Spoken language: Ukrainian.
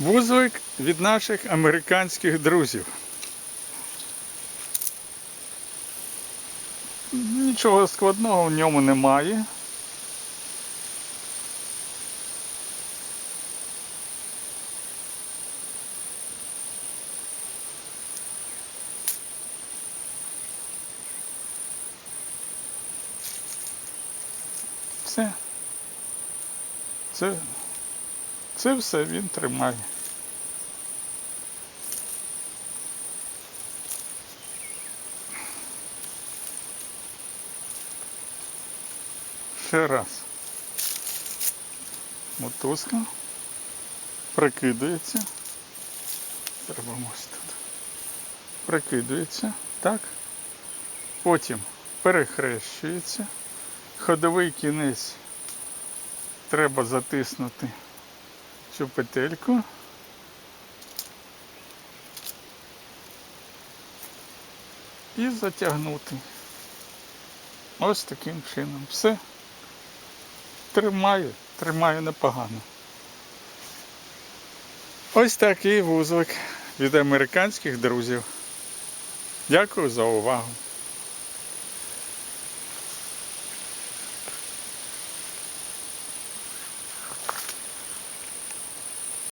Вузлик від наших американських друзів. Нічого складного в ньому немає. Все. Це, це все він тримає. Ще раз. Мотузка прикидується. Треба тут. Прикидується. Так. Потім перехрещується. Ходовий кінець треба затиснути цю петельку. І затягнути. Ось таким чином. Все. Тримаю, тримаю непогано. Ось такий вузлик від американських друзів. Дякую за увагу.